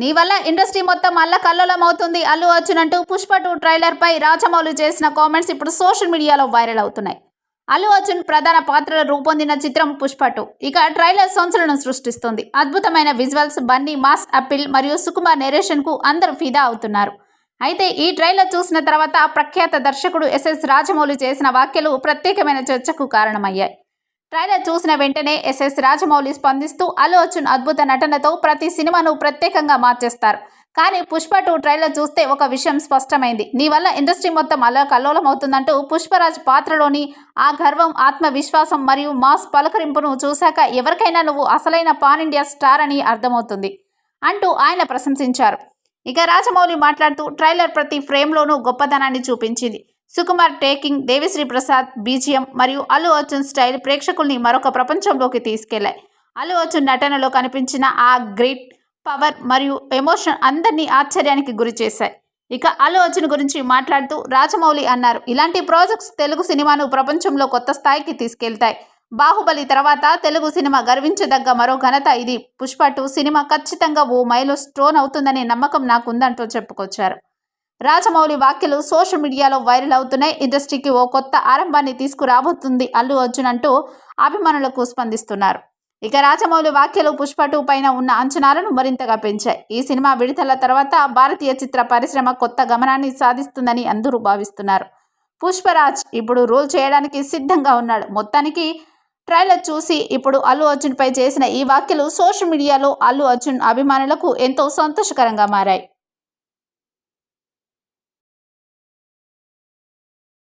నీ వల్ల ఇండస్ట్రీ మొత్తం అల్ల కల్లోలం అవుతుంది అల్లు అర్జున్ అంటూ పుష్ప టూ ట్రైలర్ పై రాజమౌళి చేసిన కామెంట్స్ ఇప్పుడు సోషల్ మీడియాలో వైరల్ అవుతున్నాయి. అల్లు అర్జున్ ప్రధాన పాత్రలో రూపొందిన చిత్రం పుష్ప టూ. ఇక ట్రైలర్ సంచలనం సృష్టిస్తుంది. అద్భుతమైన విజువల్స్ బన్నీ మాస్ అపిల్ మరియు సుకుమార్ నెరేషన్కు అందరూ ఫిదా అవుతున్నారు. అయితే ఈ ట్రైలర్ చూసిన తర్వాత ప్రఖ్యాత దర్శకుడు ఎస్ఎస్ రాజమౌళి చేసిన వ్యాఖ్యలు ప్రత్యేకమైన చర్చకు కారణమయ్యాయి. ట్రైలర్ చూసిన వెంటనే ఎస్ఎస్ రాజమౌళి స్పందిస్తూ అల్లు అర్జున్ అద్భుత నటనతో ప్రతి సినిమాను ప్రత్యేకంగా మార్చేస్తారు. కానీ పుష్ప టూ ట్రైలర్ చూస్తే ఒక విషయం స్పష్టమైంది. నీ వల్ల ఇండస్ట్రీ మొత్తం అలా కల్లోలం అవుతుందంటూ పుష్పరాజ్ పాత్రలోని ఆ గర్వం ఆత్మవిశ్వాసం మరియు మాస్ పలకరింపును చూశాక ఎవరికైనా నువ్వు అసలైన పాన్ ఇండియా స్టార్ అని అర్థమవుతుంది అంటూ ఆయన ప్రశంసించారు. ఇక రాజమౌళి మాట్లాడుతూ ట్రైలర్ ప్రతి ఫ్రేమ్లోనూ గొప్పతనాన్ని చూపించింది. సుకుమార్ టేకింగ్ దేవిశ్రీ ప్రసాద్ బీజిఎం మరియు అల్లు అర్జున్ స్టైల్ ప్రేక్షకుల్ని మరొక ప్రపంచంలోకి తీసుకెళ్ళాయి. అల్లు అర్జున్ నటనలో కనిపించిన ఆ గ్రిట్ పవర్ మరియు ఎమోషన్ అందరినీ ఆశ్చర్యానికి గురి చేశాయి. ఇక అల్లు అర్జున్ గురించి మాట్లాడుతూ రాజమౌళి అన్నారు ఇలాంటి ప్రాజెక్ట్స్ తెలుగు సినిమాను ప్రపంచంలో కొత్త స్థాయికి తీసుకెళ్తాయి. బాహుబలి తర్వాత తెలుగు సినిమా గర్వించదగ్గ మరో ఘనత ఇది. పుష్ప టూ సినిమా ఖచ్చితంగా ఓ మైలో స్టోన్ అవుతుందనే నమ్మకం నాకుందంటూ చెప్పుకొచ్చారు. రాజమౌళి వ్యాఖ్యలు సోషల్ మీడియాలో వైరల్ అవుతున్నాయి. ఇండస్ట్రీకి ఓ కొత్త ఆరంభాన్ని తీసుకురాబోతుంది అల్లు అర్జున్ అంటూ అభిమానులకు స్పందిస్తున్నారు. ఇక రాజమౌళి వ్యాఖ్యలు పుష్ప టూ పైన ఉన్న అంచనాలను మరింతగా పెంచాయి. ఈ సినిమా విడుదల తర్వాత భారతీయ చిత్ర పరిశ్రమ కొత్త గమనాన్ని సాధిస్తుందని అందరూ భావిస్తున్నారు. పుష్పరాజ్ ఇప్పుడు రూల్ చేయడానికి సిద్ధంగా ఉన్నాడు. మొత్తానికి ట్రైలర్ చూసి ఇప్పుడు అల్లు అర్జున్ పై చేసిన ఈ వ్యాఖ్యలు సోషల్ మీడియాలో అల్లు అర్జున్ అభిమానులకు ఎంతో సంతోషకరంగా మారాయి.